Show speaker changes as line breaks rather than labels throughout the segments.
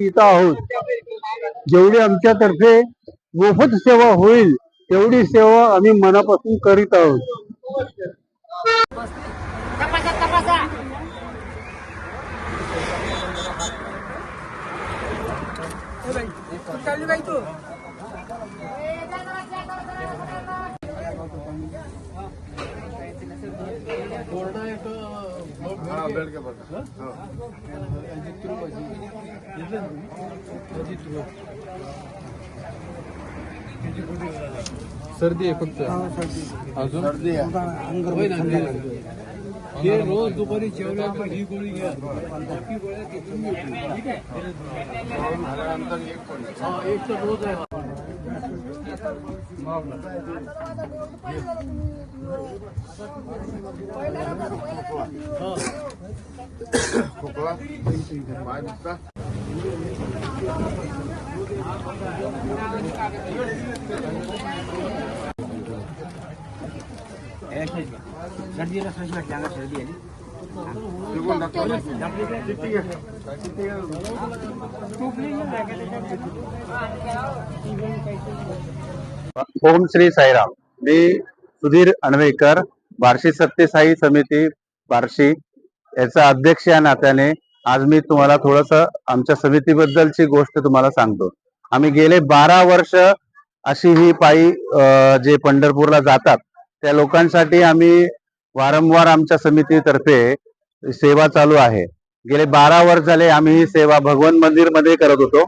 इथं आहोत. जेवढी आमच्यातर्फे मोफत सेवा होईल तेवढी सेवा आम्ही मनापासून करीत आहोत.
सर्दी आहे फक्त. अजून? हे रोज दुपारी जेवल्यानंतर ही गोळी घ्या. बाकी गोळ्या. ठीक आहे? हा, एक तर रोज आहे.
ओम श्री साईराम. मी सुधीर अणवेकर बार्शी सत्यसाई समिती बार्शी याचा अध्यक्ष या नात्याने आज मी तुम्हाला थोडस आमच्या समितीबद्दलची गोष्ट तुम्हाला सांगतो. आम्ही गेले बारा वर्ष अशी ही पायी जे पंढरपूरला जातात त्या लोकांसाठी आम्ही वारंवार आमच्या समितीतर्फे सेवा चालू आहे. गेले बारा वर्ष झाले आम्ही ही सेवा भगवान मंदिरमध्ये करत होतो.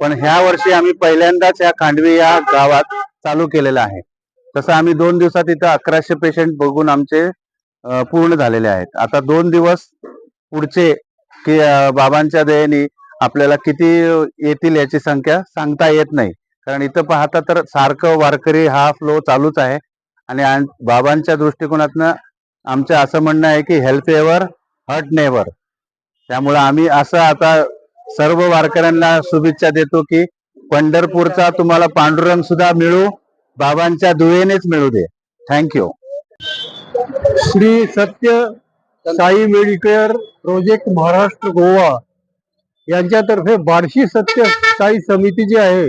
पण ह्या वर्षी आम्ही पहिल्यांदाच या खांडवी या गावात चालू केलेला आहे. तसं आम्ही दोन दिवसात इथं अकराशे पेशंट बघून आमचे पूर्ण झालेले आहेत. आता दोन दिवस पुढचे की बाबांच्या दयेने आपल्याला किती येतील याची संख्या सांगता येत नाही. कारण इथं पाहता तर सारखं वारकरी हा फ्लो चालूच आहे. आणि बाबांच्या दृष्टिकोनातनं आमचं असं म्हणणं आहे की हेल्प एवर हर्ट नेवर त्यामुळे आम्ही असं आता सर्व वारकऱ्यांना शुभेच्छा देतो की पंढरपूरचा तुम्हाला पांडुरंग सुद्धा मिळू बाबांच्या दुवेनेच मिळू दे. Thank you Shri Satya Sai Medicare project Maharashtra Goa यांच्यातर्फे बार्शी सत्य साई समिती जी आहे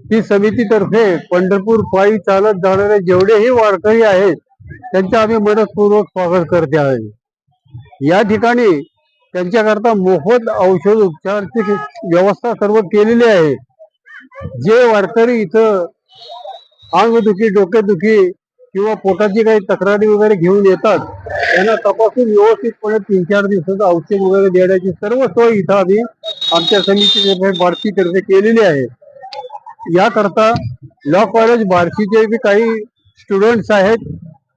ही समितीतर्फे पंढरपूर पायी चालत जाणारे जेवढेही वारकरी आहेत त्यांचं आम्ही मनपूर्वक स्वागत करते आहे. या ठिकाणी त्यांच्याकरता मोफत औषध उपचारची व्यवस्था सर्व केलेली आहे. जे वारकरी इथं अंगदुखी डोकेदुखी किंवा पोटाची काही तक्रारी वगैरे घेऊन येतात त्यांना तपासून व्यवस्थितपणे तीन चार दिवसाचं औषध वगैरे देण्याची सर्व सोय इथं आम्ही आमच्या समितीतर्फे बार्शीतर्फे केलेली आहे. याकरता लॉ कॉलेज बार्शीचे बी काही स्टुडंट्स आहेत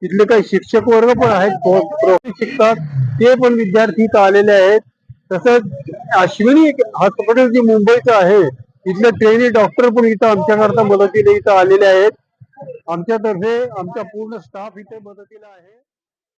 तिथले काही शिक्षक वर्ग पण आहेत शिकतात ते पण विद्यार्थी इथं आलेले आहेत. तसंच अश्विनी हॉस्पिटल जे मुंबईचं आहे इथले ट्रेनी डॉक्टर पण इथं आमच्याकरता मदतीला इथं आलेले आहेत. आमच्यातर्फे आमचा पूर्ण स्टाफ इथे मदतीला आहे.